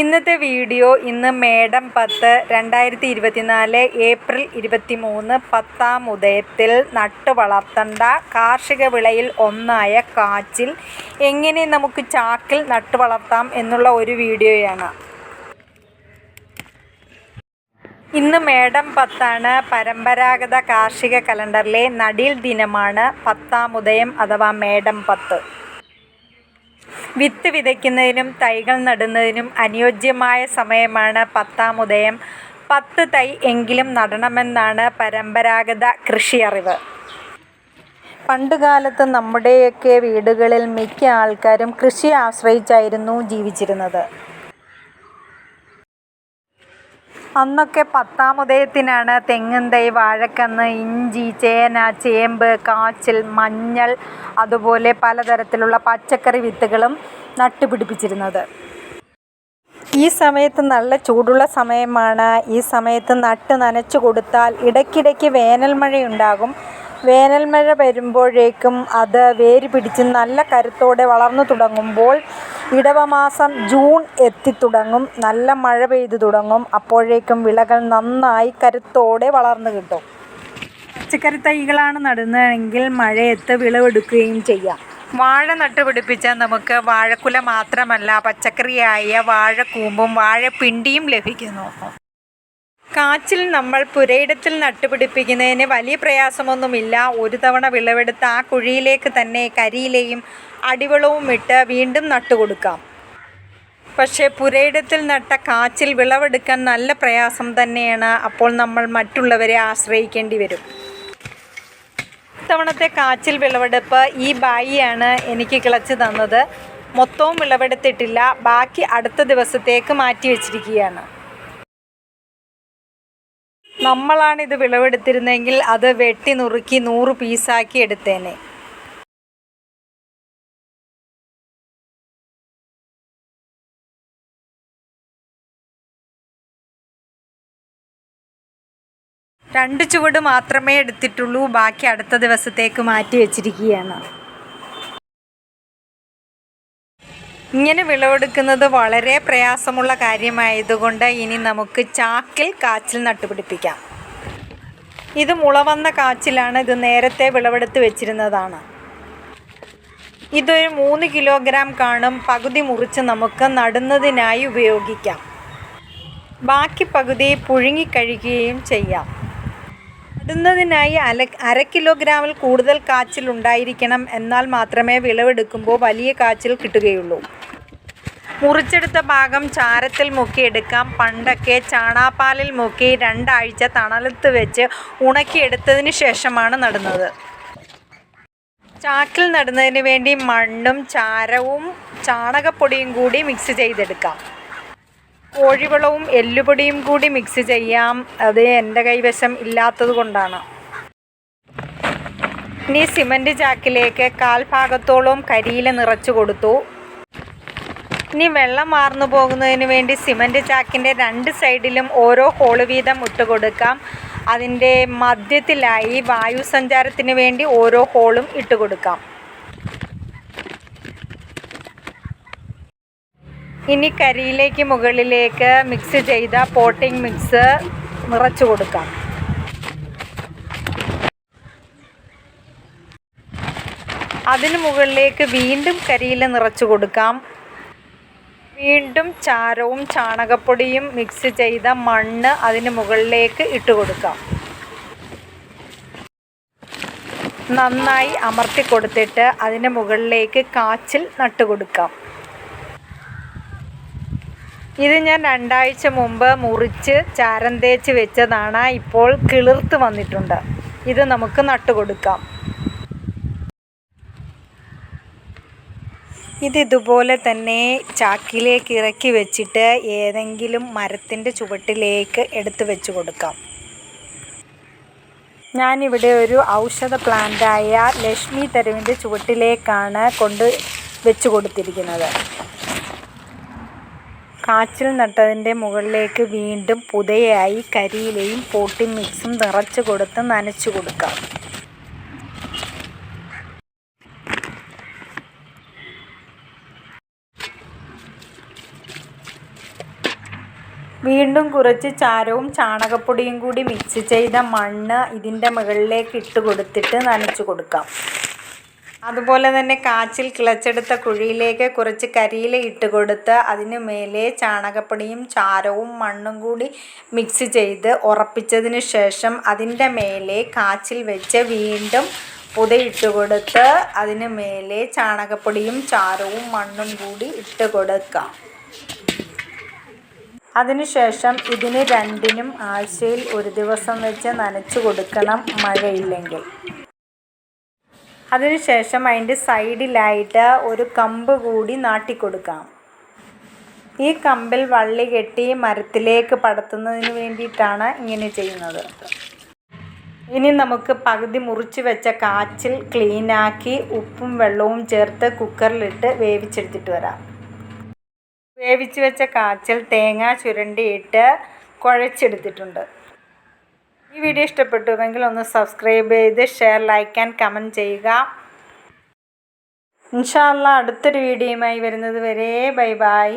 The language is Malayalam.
ഇന്നത്തെ വീഡിയോ ഇന്ന് മേടം പത്ത് രണ്ടായിരത്തി ഇരുപത്തിനാല് ഏപ്രിൽ ഇരുപത്തി മൂന്ന് പത്താം ഉദയത്തിൽ നട്ടു വളർത്തേണ്ട കാർഷിക വിളയിൽ ഒന്നായ കാച്ചിൽ എങ്ങനെ നമുക്ക് ചാക്കിൽ നട്ടു വളർത്താം എന്നുള്ള ഒരു വീഡിയോയാണ്. ഇന്ന് മേടം പത്താണ് പരമ്പരാഗത കാർഷിക കലണ്ടറിലെ നടീൽ ദിനമാണ് പത്താം ഉദയം അഥവാ മേടം പത്ത്. വിത്ത് വിതയ്ക്കുന്നതിനും തൈകൾ നടുന്നതിനും അനുയോജ്യമായ സമയമാണ് പത്താം ഉദയം. പത്ത് തൈ എങ്കിലും നടണമെന്നാണ് പരമ്പരാഗത കൃഷി അറിവ് പണ്ടുകാലത്ത് നമ്മുടെയൊക്കെ വീടുകളിൽ മിക്ക ആൾക്കാരും കൃഷിയെ ആശ്രയിച്ചായിരുന്നു ജീവിച്ചിരുന്നത്. അന്നൊക്കെ പത്താം ഉദയത്തിനാണ് തെങ്ങും തൈ വാഴക്കന്ന് ഇഞ്ചി ചേന ചേമ്പ് കാച്ചിൽ മഞ്ഞൾ അതുപോലെ പലതരത്തിലുള്ള പച്ചക്കറി വിത്തുകളും നട്ടുപിടിപ്പിച്ചിരുന്നത്. ഈ സമയത്ത് നല്ല ചൂടുള്ള സമയമാണ്. ഈ സമയത്ത് നട്ട് നനച്ചു കൊടുത്താൽ ഇടയ്ക്കിടയ്ക്ക് വേനൽ മഴയുണ്ടാകും വേനൽ മഴ വരുമ്പോഴേക്കും അത് വേര് പിടിച്ച് നല്ല കരുത്തോടെ വളർന്നു തുടങ്ങുമ്പോൾ ഇടവമാസം ജൂൺ എത്തിത്തുടങ്ങും നല്ല മഴ പെയ്തു തുടങ്ങും. അപ്പോഴേക്കും വിളകൾ നന്നായി കരുത്തോടെ വളർന്നു കിട്ടും. പച്ചക്കറി തൈകളാണ് നടുന്നതെങ്കിൽ മഴയത്ത് വിളവെടുക്കുകയും ചെയ്യാം. വാഴ നട്ടുപിടിപ്പിച്ചാൽ നമുക്ക് വാഴക്കുല മാത്രമല്ല പച്ചക്കറിയായ വാഴക്കൂമ്പും വാഴപ്പിണ്ടിയും ലഭിക്കുന്നു. കാച്ചിൽ നമ്മൾ പുരയിടത്തിൽ നട്ടുപിടിപ്പിക്കുന്നതിന് വലിയ പ്രയാസമൊന്നുമില്ല. ഒരു തവണ വിളവെടുത്ത് ആ കുഴിയിലേക്ക് തന്നെ കരിയിലയും അടിവളവും ഇട്ട് വീണ്ടും നട്ടുകൊടുക്കാം. പക്ഷേ പുരയിടത്തിൽ നട്ട കാച്ചിൽ വിളവെടുക്കാൻ നല്ല പ്രയാസം തന്നെയാണ് അപ്പോൾ നമ്മൾ മറ്റുള്ളവരെ ആശ്രയിക്കേണ്ടി വരും. ഇത്തവണത്തെ കാച്ചിൽ വിളവെടുപ്പ് ഈ ബായിയാണ് എനിക്ക് കിളച്ച് തന്നത്. മൊത്തവും വിളവെടുത്തിട്ടില്ല. ബാക്കി അടുത്ത ദിവസത്തേക്ക് മാറ്റി വെച്ചിരിക്കുകയാണ്. നമ്മളാണ് ഇത് വിളവെടുത്തിരുന്നെങ്കിൽ അത് വെട്ടി നുറുക്കി നൂറ് പീസാക്കി എടുത്തേനെ. രണ്ട് ചുവട് മാത്രമേ എടുത്തിട്ടുള്ളൂ. ബാക്കി അടുത്ത ദിവസത്തേക്ക് മാറ്റി വെച്ചിരിക്കുകയാണ്. ഇങ്ങനെ വിളവെടുക്കുന്നത് വളരെ പ്രയാസമുള്ള കാര്യമായതുകൊണ്ട് ഇനി നമുക്ക് ചാക്കിൽ കാച്ചിൽ നട്ടുപിടിപ്പിക്കാം. ഇത് മുള വന്ന കാച്ചിലാണ് ഇത് നേരത്തെ വിളവെടുത്ത് വെച്ചിരുന്നതാണ്. ഇതൊരു മൂന്ന് കിലോഗ്രാം കാണും പകുതി മുറിച്ച് നമുക്ക് നടുന്നതിനായി ഉപയോഗിക്കാം. ബാക്കി പകുതി പുഴുങ്ങിക്കഴിക്കുകയും ചെയ്യാം. നടുന്നതിനായി അല അര കിലോഗ്രാമിൽ കൂടുതൽ കാച്ചിൽ ഉണ്ടായിരിക്കണം എന്നാൽ മാത്രമേ വിളവെടുക്കുമ്പോൾ വലിയ കാച്ചിൽ കിട്ടുകയുള്ളൂ. മുറിച്ചെടുത്ത ഭാഗം ചാരത്തിൽ മുക്കിയെടുക്കാം പണ്ടൊക്കെ ചാണാപ്പാലിൽ മുക്കി രണ്ടാഴ്ച തണലത്ത് വെച്ച് ഉണക്കിയെടുത്തതിന് ശേഷമാണ് നടുന്നത്. ചാക്കിൽ നടുന്നതിന് വേണ്ടി മണ്ണും ചാരവും ചാണകപ്പൊടിയും കൂടി മിക്സ് ചെയ്തെടുക്കാം. കോഴിവളവും എല്ലുപൊടിയും കൂടി മിക്സ് ചെയ്യാം. അത് എന്റെ കൈവശം ഇല്ലാത്തത് കൊണ്ടാണ്. ഇനി സിമന്റ് ചാക്കിലേക്ക് കാൽ ഭാഗത്തോളം കരിയില നിറച്ചു കൊടുത്തു. ഇനി വെള്ളം മാർന്നു പോകുന്നതിന് വേണ്ടി സിമന്റ് ചാക്കിന്റെ രണ്ട് സൈഡിലും ഓരോ ഹോൾ വീതം ഇട്ട് കൊടുക്കാം. അതിന്റെ മധ്യത്തിലായി വായു സഞ്ചാരത്തിന് വേണ്ടി ഓരോ ഹോളും ഇട്ട് കൊടുക്കാം. ഇനി കരിയിലേക്ക് മുകളിലേക്ക് മിക്സ് ചെയ്ത പോട്ടിംഗ് മിക്സ് നിറച്ചു കൊടുക്കാം. അതിന് മുകളിലേക്ക് വീണ്ടും കരിയില നിറച്ചു കൊടുക്കാം. വീണ്ടും ചാരവും ചാണകപ്പൊടിയും മിക്സ് ചെയ്ത മണ്ണ് അതിന് മുകളിലേക്ക് ഇട്ട് കൊടുക്കാം. നന്നായി അമർത്തി കൊടുത്തിട്ട് അതിന് മുകളിലേക്ക് കാച്ചിൽ നട്ടുകൊടുക്കാം. ഇത് ഞാൻ രണ്ടാഴ്ച മുമ്പ് മുറിച്ച് ചാരം തേച്ച് വെച്ചതാണ്. ഇപ്പോൾ കിളിർത്ത് വന്നിട്ടുണ്ട്. ഇത് നമുക്ക് നട്ടുകൊടുക്കാം. ഇത് ഇതുപോലെ തന്നെ ചാക്കിലേക്ക് ഇറക്കി വെച്ചിട്ട് ഏതെങ്കിലും മരത്തിന്റെ ചുവട്ടിലേക്ക് എടുത്ത് വെച്ച് കൊടുക്കാം. ഞാനിവിടെ ഒരു ഔഷധ പ്ലാന്റായ ലക്ഷ്മി തെരുവിന്റെ ചുവട്ടിലേക്കാണ് കൊണ്ട് വെച്ച് കൊടുത്തിരിക്കുന്നത്. കാച്ചിൽ നട്ടതിന്റെ മുകളിലേക്ക് വീണ്ടും പുതയായി കരിയിലയും പോട്ടി മിക്സും നിറച്ച് കൊടുത്ത് നനച്ചു കൊടുക്കാം. വീണ്ടും കുറച്ച് ചാരവും ചാണകപ്പൊടിയും കൂടി മിക്സ് ചെയ്ത മണ്ണ് ഇതിന്റെ മുകളിലേക്ക് ഇട്ട് കൊടുത്തിട്ട് നനച്ചു കൊടുക്കാം. അതുപോലെ തന്നെ കാച്ചിൽ കിളച്ചെടുത്ത കുഴിയിലേക്ക് കുറച്ച് കരിയില ഇട്ട് കൊടുത്ത് അതിന് മേലെ ചാണകപ്പൊടിയും ചാരവും മണ്ണും കൂടി മിക്സ് ചെയ്ത് ഉറപ്പിച്ചതിന് ശേഷം അതിന്റെ മേലെ കാച്ചിൽ വെച്ച് വീണ്ടും പുതയിട്ട് കൊടുത്ത് അതിന് മേലെ ചാണകപ്പൊടിയും ചാരവും മണ്ണും കൂടി ഇട്ട് കൊടുക്കാം. അതിനുശേഷം ഇതിന് രണ്ടിനും ആഴ്ചയിൽ ഒരു ദിവസം വെച്ച് നനച്ചു കൊടുക്കണം മഴയില്ലെങ്കിൽ. അതിനുശേഷം അതിന്റെ സൈഡിലായിട്ട് ഒരു കമ്പ് കൂടി നാട്ടിക്കൊടുക്കാം. ഈ കമ്പിൽ വള്ളി കെട്ടി മരത്തിലേക്ക് പടത്തുന്നതിന് വേണ്ടിയിട്ടാണ് ഇങ്ങനെ ചെയ്യുന്നത്. ഇനി നമുക്ക് പകുതി മുറിച്ച് വെച്ച കാച്ചിൽ ക്ലീനാക്കി ഉപ്പും വെള്ളവും ചേർത്ത് കുക്കറിലിട്ട് വേവിച്ചെടുത്തിട്ട് വരാം. വേവിച്ച് വെച്ച കാച്ചിൽ തേങ്ങ ചുരണ്ടിയിട്ട് കുഴച്ചെടുത്തിട്ടുണ്ട്. ഈ വീഡിയോ ഇഷ്ടപ്പെട്ടുവെങ്കിൽ ഒന്ന് സബ്സ്ക്രൈബ് ചെയ്ത് ഷെയർ ലൈക്ക് ആൻഡ് കമന്റ് ചെയ്യുക. ഇൻഷാല്ല അടുത്തൊരു വീഡിയോയുമായി വരുന്നത് വരെ ബൈ ബൈ